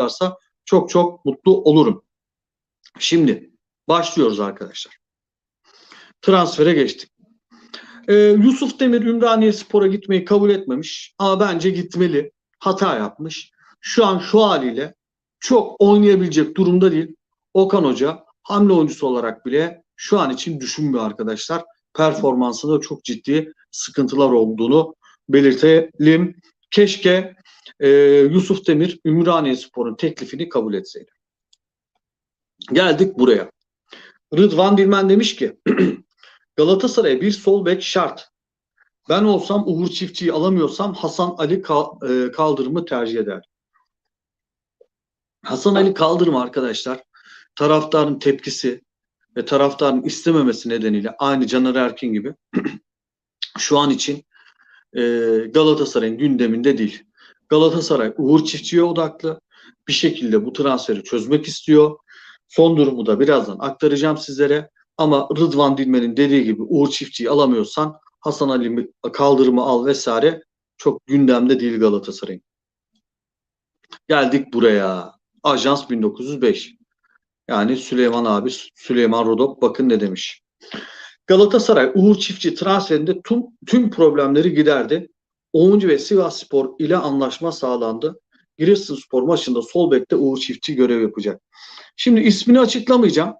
yaparsa çok çok mutlu olurum. Şimdi başlıyoruz arkadaşlar. Transfere geçtik. Ee, Yusuf Demir Ümraniye Spor'a gitmeyi kabul etmemiş ama bence gitmeli. Hata yapmış. Şu an şu haliyle çok oynayabilecek durumda değil. Okan Hoca hamle oyuncusu olarak bile şu an için düşünmüyor arkadaşlar. Performansında çok ciddi sıkıntılar olduğunu belirtelim. Keşke e, Yusuf Demir Ümraniye Spor'un teklifini kabul etseydi. Geldik buraya. Rıdvan Dilmen demiş ki Galatasaray'a bir sol bek şart. Ben olsam Uğur Çiftçi'yi alamıyorsam Hasan Ali Kaldırım'ı tercih eder. Hasan Ali Kaldırım arkadaşlar taraftarın tepkisi ve taraftarın istememesi nedeniyle aynı Caner Erkin gibi şu an için e, Galatasaray'ın gündeminde değil. Galatasaray Uğur Çiftçi'ye odaklı bir şekilde bu transferi çözmek istiyor. Son durumu da birazdan aktaracağım sizlere. Ama Rıdvan Dilmen'in dediği gibi Uğur Çiftçi'yi alamıyorsan Hasan Ali kaldırımı al vesaire çok gündemde değil Galatasaray'ın. Geldik buraya. Ajans 1905. Yani Süleyman abi, Süleyman Rodop bakın ne demiş. Galatasaray Uğur Çiftçi transferinde tüm, tüm problemleri giderdi. Oyuncu ve Sivas Spor ile anlaşma sağlandı. Giresunspor maçında sol bekte Uğur Çiftçi görev yapacak. Şimdi ismini açıklamayacağım.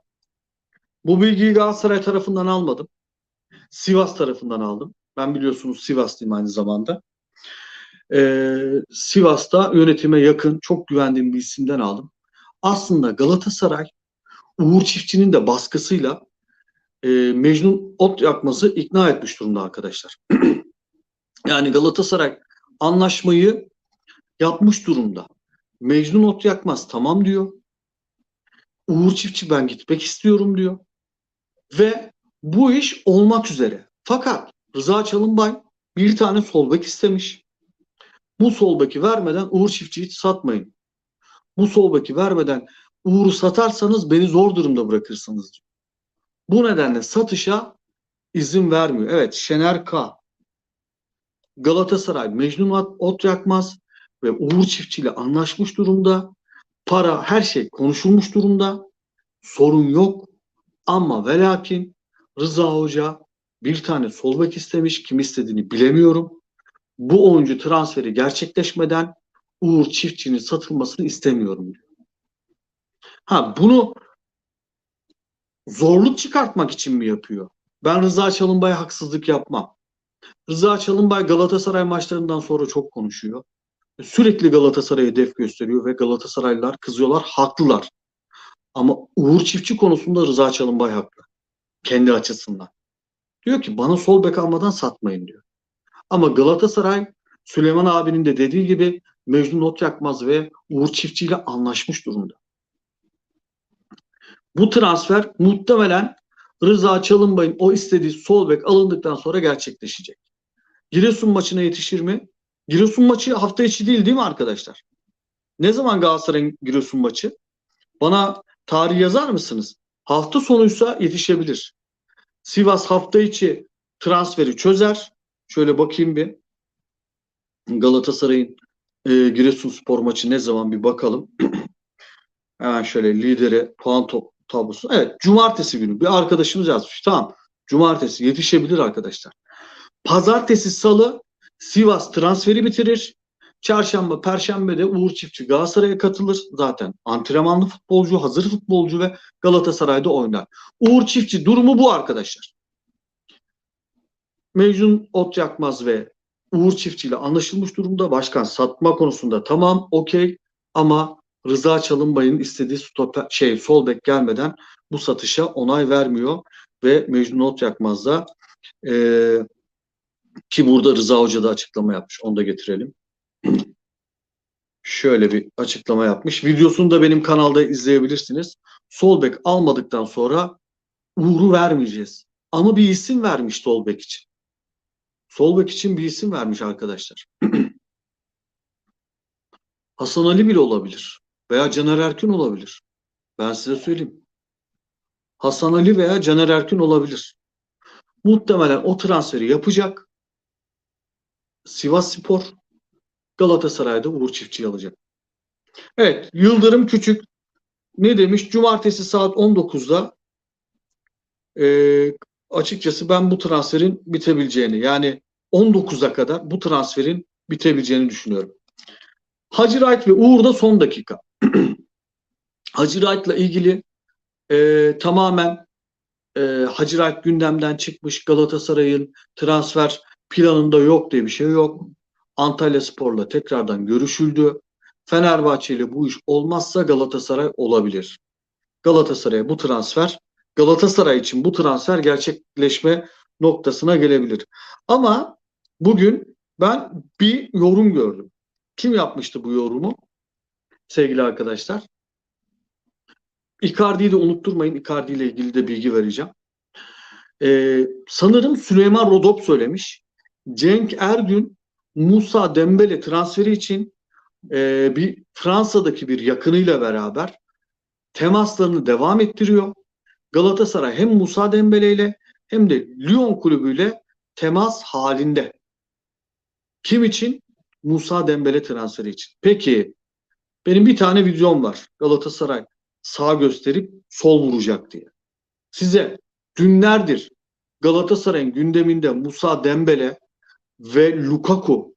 Bu bilgiyi Galatasaray tarafından almadım. Sivas tarafından aldım. Ben biliyorsunuz Sivaslıyım aynı zamanda. Ee, Sivas'ta yönetime yakın, çok güvendiğim bir isimden aldım. Aslında Galatasaray Uğur Çiftçi'nin de baskısıyla e, Mecnun Ot yakması ikna etmiş durumda arkadaşlar. yani Galatasaray anlaşmayı yapmış durumda. Mecnun Ot yakmaz tamam diyor. Uğur Çiftçi ben gitmek istiyorum diyor. Ve bu iş olmak üzere. Fakat Rıza Çalınbay bir tane sol bek istemiş. Bu sol beki vermeden Uğur Çiftçi'yi satmayın. Bu sol beki vermeden Uğur'u satarsanız beni zor durumda bırakırsınız diyor. Bu nedenle satışa izin vermiyor. Evet Şener K. Galatasaray Mecnun Ot Yakmaz ve Uğur Çiftçi ile anlaşmış durumda. Para her şey konuşulmuş durumda. Sorun yok. Ama ve lakin Rıza Hoca bir tane sol bek istemiş. Kim istediğini bilemiyorum. Bu oyuncu transferi gerçekleşmeden Uğur Çiftçi'nin satılmasını istemiyorum diyor. Ha bunu zorluk çıkartmak için mi yapıyor? Ben Rıza Çalınbay'a haksızlık yapmam. Rıza Çalınbay Galatasaray maçlarından sonra çok konuşuyor. Sürekli Galatasaray'a hedef gösteriyor ve Galatasaraylılar kızıyorlar, haklılar. Ama Uğur Çiftçi konusunda Rıza Çalınbay haklı. Kendi açısından. Diyor ki bana sol bek almadan satmayın diyor. Ama Galatasaray Süleyman abinin de dediği gibi Mecnun Not Yakmaz ve Uğur Çiftçi ile anlaşmış durumda. Bu transfer muhtemelen Rıza Çalınbay'ın o istediği sol bek alındıktan sonra gerçekleşecek. Giresun maçına yetişir mi? Giresun maçı hafta içi değil değil mi arkadaşlar? Ne zaman Galatasaray'ın Giresun maçı? Bana tarih yazar mısınız? Hafta sonuysa yetişebilir. Sivas hafta içi transferi çözer. Şöyle bakayım bir. Galatasaray'ın e, Giresunspor maçı ne zaman bir bakalım. Hemen şöyle lideri puan top, tablosu. Evet cumartesi günü bir arkadaşımız yazmış. Tamam cumartesi yetişebilir arkadaşlar. Pazartesi salı Sivas transferi bitirir. Çarşamba, Perşembe de Uğur Çiftçi Galatasaray'a katılır. Zaten antrenmanlı futbolcu, hazır futbolcu ve Galatasaray'da oynar. Uğur Çiftçi durumu bu arkadaşlar. Mecnun Ot Yakmaz ve Uğur Çiftçi ile anlaşılmış durumda. Başkan satma konusunda tamam okey ama Rıza Çalınbay'ın istediği stoper, şey sol bek gelmeden bu satışa onay vermiyor ve Mecnun Ot Yakmaz da e, ki burada Rıza Hoca da açıklama yapmış. Onu da getirelim. Şöyle bir açıklama yapmış. Videosunu da benim kanalda izleyebilirsiniz. Sol bek almadıktan sonra Uğur'u vermeyeceğiz. Ama bir isim vermiş sol bek için. Sol bek için bir isim vermiş arkadaşlar. Hasan Ali bile olabilir. Veya Caner Erkin olabilir. Ben size söyleyeyim. Hasan Ali veya Caner Erkin olabilir. Muhtemelen o transferi yapacak. Sivas Spor Galatasaray'da Uğur Çiftçi'yi alacak. Evet, Yıldırım Küçük ne demiş? Cumartesi saat 19'da e, açıkçası ben bu transferin bitebileceğini yani 19'a kadar bu transferin bitebileceğini düşünüyorum. Hacı Wright ve Uğur da son dakika. Hacı ilgili e, tamamen e, Hacı gündemden çıkmış Galatasaray'ın transfer planında yok diye bir şey yok. Antalya Spor'la tekrardan görüşüldü. Fenerbahçe ile bu iş olmazsa Galatasaray olabilir. Galatasaray'a bu transfer Galatasaray için bu transfer gerçekleşme noktasına gelebilir. Ama bugün ben bir yorum gördüm. Kim yapmıştı bu yorumu? Sevgili arkadaşlar. Icardi'yi de unutturmayın. Icardi ile ilgili de bilgi vereceğim. Ee, sanırım Süleyman Rodop söylemiş. Cenk Ergün Musa Dembele transferi için e, bir Fransa'daki bir yakınıyla beraber temaslarını devam ettiriyor. Galatasaray hem Musa Dembele ile hem de Lyon kulübüyle temas halinde. Kim için? Musa Dembele transferi için. Peki benim bir tane videom var. Galatasaray sağ gösterip sol vuracak diye. Size günlerdir Galatasaray'ın gündeminde Musa Dembele ve Lukaku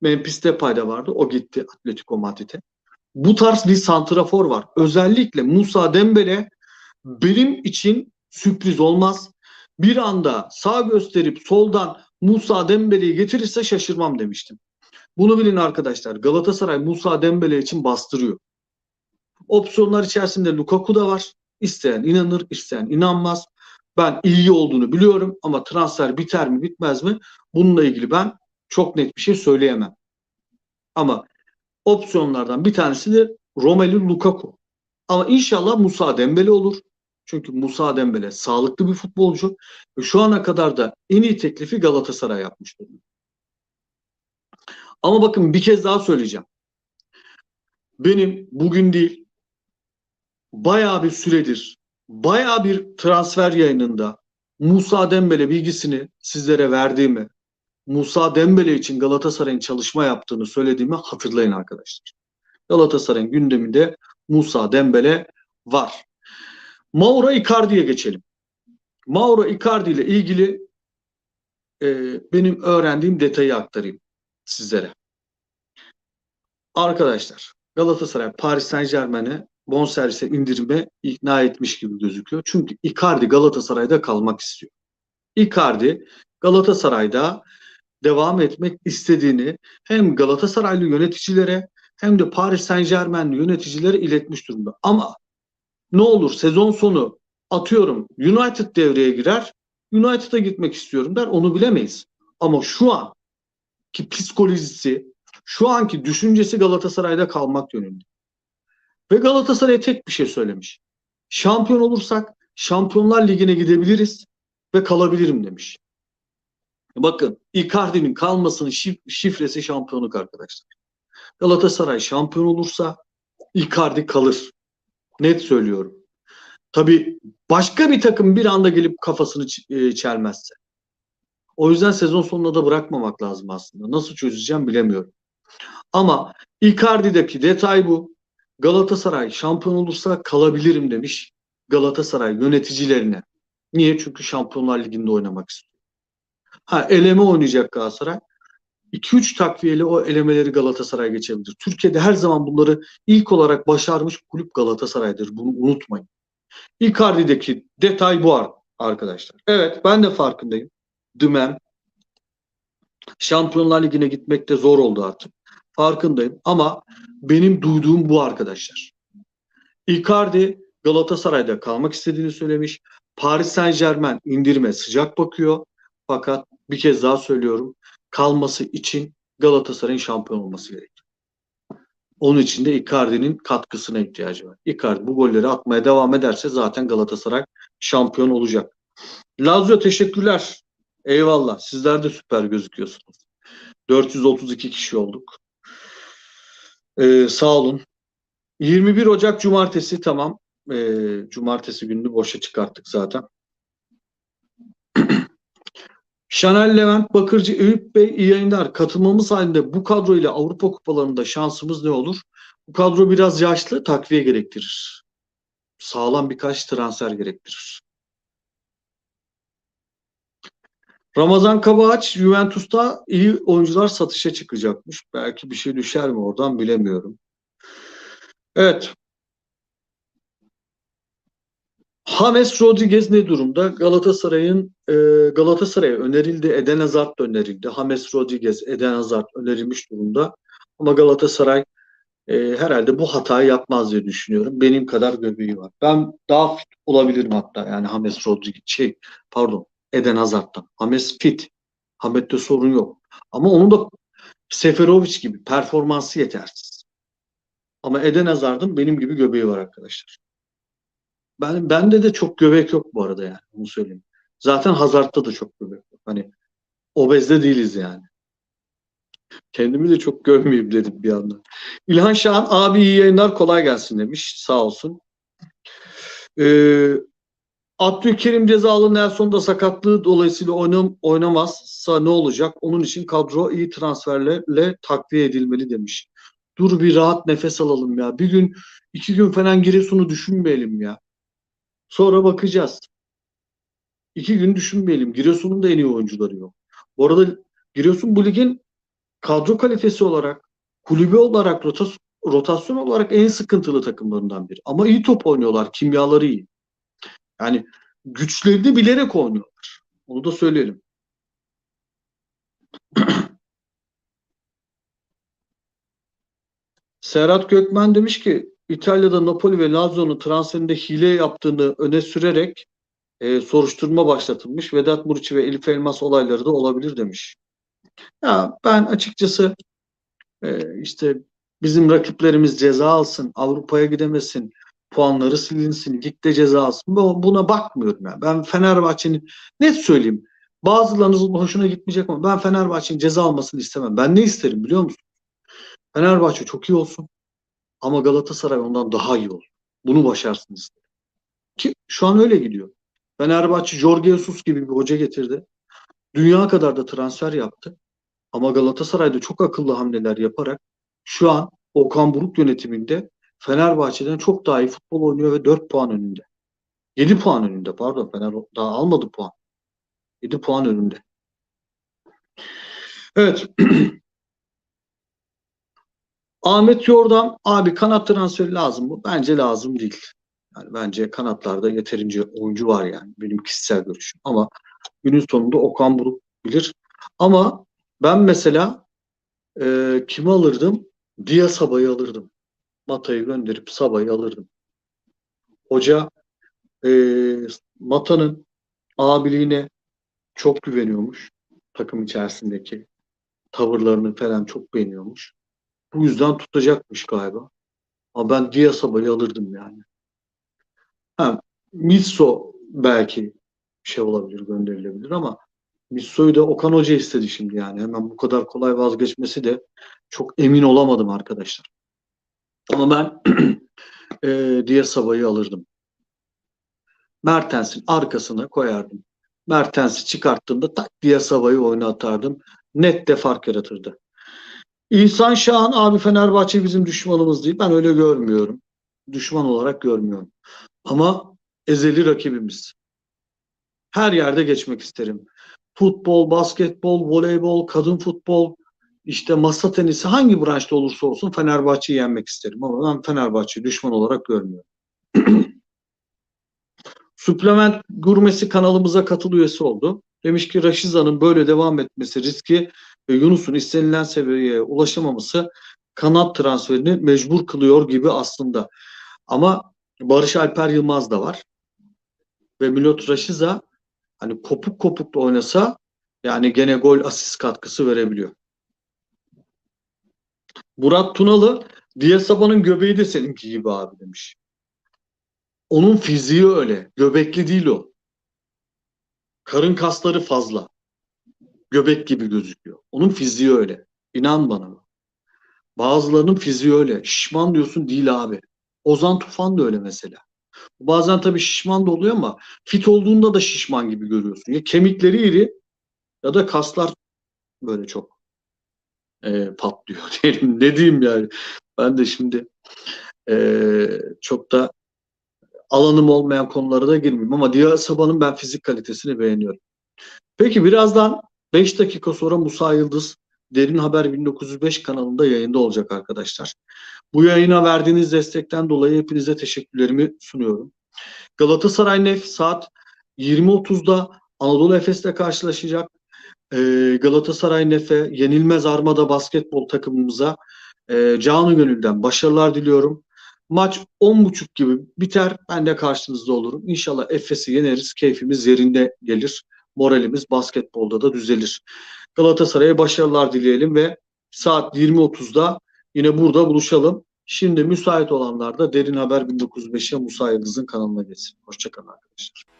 Memphis Depay'da vardı. O gitti Atletico Madrid'e. Bu tarz bir santrafor var. Özellikle Musa Dembele benim için sürpriz olmaz. Bir anda sağ gösterip soldan Musa Dembele'yi getirirse şaşırmam demiştim. Bunu bilin arkadaşlar. Galatasaray Musa Dembele için bastırıyor. Opsiyonlar içerisinde Lukaku da var. İsteyen inanır, isteyen inanmaz. Ben ilgi olduğunu biliyorum ama transfer biter mi bitmez mi? Bununla ilgili ben çok net bir şey söyleyemem. Ama opsiyonlardan bir tanesi de Romelu Lukaku. Ama inşallah Musa Dembele olur. Çünkü Musa Dembele sağlıklı bir futbolcu şu ana kadar da en iyi teklifi Galatasaray yapmış durumda. Ama bakın bir kez daha söyleyeceğim. Benim bugün değil bayağı bir süredir bayağı bir transfer yayınında Musa Dembele bilgisini sizlere verdiğimi, Musa Dembele için Galatasaray'ın çalışma yaptığını söylediğimi hatırlayın arkadaşlar. Galatasaray'ın gündeminde Musa Dembele var. Mauro Icardi'ye geçelim. Mauro Icardi ile ilgili e, benim öğrendiğim detayı aktarayım sizlere. Arkadaşlar Galatasaray Paris Saint Germain'e bonservise indirime ikna etmiş gibi gözüküyor. Çünkü Icardi Galatasaray'da kalmak istiyor. Icardi Galatasaray'da devam etmek istediğini hem Galatasaraylı yöneticilere hem de Paris Saint Germain'li yöneticilere iletmiş durumda. Ama ne olur sezon sonu atıyorum United devreye girer. United'a gitmek istiyorum der. Onu bilemeyiz. Ama şu an ki psikolojisi, şu anki düşüncesi Galatasaray'da kalmak yönünde. Ve Galatasaray tek bir şey söylemiş. Şampiyon olursak Şampiyonlar Ligi'ne gidebiliriz ve kalabilirim demiş. Bakın Icardi'nin kalmasının şif şifresi şampiyonluk arkadaşlar. Galatasaray şampiyon olursa Icardi kalır. Net söylüyorum. Tabii başka bir takım bir anda gelip kafasını e, çelmezse. O yüzden sezon sonunda da bırakmamak lazım aslında. Nasıl çözeceğim bilemiyorum. Ama Icardi'deki detay bu. Galatasaray şampiyon olursa kalabilirim demiş Galatasaray yöneticilerine. Niye? Çünkü Şampiyonlar Ligi'nde oynamak istiyor. Ha eleme oynayacak Galatasaray. 2-3 takviyeli o elemeleri Galatasaray geçebilir. Türkiye'de her zaman bunları ilk olarak başarmış kulüp Galatasaray'dır. Bunu unutmayın. Icardi'deki detay bu arkadaşlar. Evet ben de farkındayım. Dümen Şampiyonlar Ligi'ne gitmek de zor oldu artık. Farkındayım ama benim duyduğum bu arkadaşlar. Icardi Galatasaray'da kalmak istediğini söylemiş. Paris Saint Germain indirme sıcak bakıyor. Fakat bir kez daha söylüyorum. Kalması için Galatasaray'ın şampiyon olması gerekiyor. Onun için de Icardi'nin katkısına ihtiyacı var. Icardi bu golleri atmaya devam ederse zaten Galatasaray şampiyon olacak. Lazio teşekkürler. Eyvallah. Sizler de süper gözüküyorsunuz. 432 kişi olduk. Ee, sağ olun. 21 Ocak Cumartesi tamam. Ee, cumartesi gününü boşa çıkarttık zaten. Şanel Levent Bakırcı Eyüp Bey iyi yayınlar. Katılmamız halinde bu kadroyla Avrupa kupalarında şansımız ne olur? Bu kadro biraz yaşlı, takviye gerektirir. Sağlam birkaç transfer gerektirir. Ramazan Kabağaç Juventus'ta iyi oyuncular satışa çıkacakmış. Belki bir şey düşer mi oradan bilemiyorum. Evet. James Rodriguez ne durumda? Galatasaray'ın e, Galatasaray'a önerildi. Eden Hazard önerildi. James Rodriguez, Eden Hazard önerilmiş durumda. Ama Galatasaray e, herhalde bu hatayı yapmaz diye düşünüyorum. Benim kadar göbeği var. Ben daha fit olabilirim hatta. Yani James Rodriguez şey pardon Eden Hazard'dan. James fit. Hamet'te sorun yok. Ama onun da Seferovic gibi performansı yetersiz. Ama Eden Hazard'ın benim gibi göbeği var arkadaşlar. Ben bende de çok göbek yok bu arada yani. Bunu söyleyeyim. Zaten Hazard'da da çok göbek yok. Hani obezde değiliz yani. Kendimi de çok görmeyeyim dedim bir anda. İlhan Şahan abi iyi yayınlar kolay gelsin demiş. Sağ olsun. Ee, Abdülkerim cezalı Nelson da sakatlığı dolayısıyla oynam, oynamazsa ne olacak? Onun için kadro iyi transferlerle takviye edilmeli demiş. Dur bir rahat nefes alalım ya. Bir gün, iki gün falan Giresun'u düşünmeyelim ya. Sonra bakacağız. İki gün düşünmeyelim. Giresun'un da en iyi oyuncuları yok. Bu arada Giresun bu ligin kadro kalitesi olarak, kulübü olarak, rotas rotasyon olarak en sıkıntılı takımlarından biri. Ama iyi top oynuyorlar. Kimyaları iyi. Yani güçlerini bilerek oynuyorlar. Onu da söyleyelim. Serhat Gökmen demiş ki İtalya'da Napoli ve Lazio'nun transferinde hile yaptığını öne sürerek e, soruşturma başlatılmış. Vedat Muriçi ve Elif Elmas olayları da olabilir demiş. Ya ben açıkçası e, işte bizim rakiplerimiz ceza alsın, Avrupa'ya gidemesin, puanları silinsin, ligde ceza alsın. Buna bakmıyorum ya. Ben Fenerbahçe'nin net söyleyeyim. Bazılarınızın hoşuna gitmeyecek ama ben Fenerbahçe'nin ceza almasını istemem. Ben ne isterim biliyor musun? Fenerbahçe çok iyi olsun. Ama Galatasaray ondan daha iyi olur. Bunu başarsın. Ki şu an öyle gidiyor. Fenerbahçe Jorge Jesus gibi bir hoca getirdi. Dünya kadar da transfer yaptı. Ama Galatasaray'da çok akıllı hamleler yaparak şu an Okan Buruk yönetiminde Fenerbahçe'den çok daha iyi futbol oynuyor ve 4 puan önünde. 7 puan önünde pardon. Fener daha almadı puan. 7 puan önünde. Evet. Ahmet Yordan abi kanat transferi lazım mı? Bence lazım değil. Yani bence kanatlarda yeterince oyuncu var yani. Benim kişisel görüşüm. Ama günün sonunda Okan Buruk bilir. Ama ben mesela e, kimi alırdım? Dia Sabah'ı alırdım. Mata'yı gönderip Sabah'ı alırdım. Hoca e, Mata'nın abiliğine çok güveniyormuş. Takım içerisindeki tavırlarını falan çok beğeniyormuş. Bu yüzden tutacakmış galiba. Ama ben Dia Sabah'ı alırdım yani. Ha, Mitso belki şey olabilir, gönderilebilir ama Mitso'yu da Okan Hoca istedi şimdi yani. Hemen bu kadar kolay vazgeçmesi de çok emin olamadım arkadaşlar. Ama ben e, Dia Sabah'ı alırdım. Mertens'in arkasına koyardım. Mertens'i çıkarttığımda tak Dia Sabah'ı oyuna atardım. Net de fark yaratırdı. İhsan Şahan abi Fenerbahçe bizim düşmanımız değil. Ben öyle görmüyorum. Düşman olarak görmüyorum. Ama ezeli rakibimiz. Her yerde geçmek isterim. Futbol, basketbol, voleybol, kadın futbol, işte masa tenisi hangi branşta olursa olsun Fenerbahçe'yi yenmek isterim. Ama ben Fenerbahçe'yi düşman olarak görmüyorum. Suplement Gurmesi kanalımıza katıl üyesi oldu. Demiş ki Raşiza'nın böyle devam etmesi riski ve Yunus'un istenilen seviyeye ulaşamaması kanat transferini mecbur kılıyor gibi aslında. Ama Barış Alper Yılmaz da var. Ve Milot Raşiza hani kopuk kopuk da oynasa yani gene gol asist katkısı verebiliyor. Murat Tunalı Diyasaba'nın göbeği de seninki gibi abi demiş. Onun fiziği öyle. Göbekli değil o. Karın kasları fazla. Göbek gibi gözüküyor. Onun fiziği öyle. İnan bana. Bazılarının fiziği öyle. Şişman diyorsun değil abi. Ozan Tufan da öyle mesela. Bazen tabii şişman da oluyor ama fit olduğunda da şişman gibi görüyorsun. Ya kemikleri iri ya da kaslar böyle çok e, patlıyor diyelim. Ne diyeyim yani. Ben de şimdi eee, çok da alanım olmayan konulara da girmeyeyim ama Dia Sabah'ın ben fizik kalitesini beğeniyorum. Peki birazdan 5 dakika sonra Musa Yıldız Derin Haber 1905 kanalında yayında olacak arkadaşlar. Bu yayına verdiğiniz destekten dolayı hepinize teşekkürlerimi sunuyorum. Galatasaray Nef saat 20.30'da Anadolu Efes'le karşılaşacak. Ee, Galatasaray Nef'e yenilmez armada basketbol takımımıza e, canı gönülden başarılar diliyorum. Maç 10.30 gibi biter. Ben de karşınızda olurum. İnşallah Efes'i yeneriz. Keyfimiz yerinde gelir. Moralimiz basketbolda da düzelir. Galatasaray'a başarılar dileyelim ve saat 20.30'da yine burada buluşalım. Şimdi müsait olanlar da Derin Haber 1905'e Musa Yıldız'ın kanalına geçsin. Hoşçakalın arkadaşlar.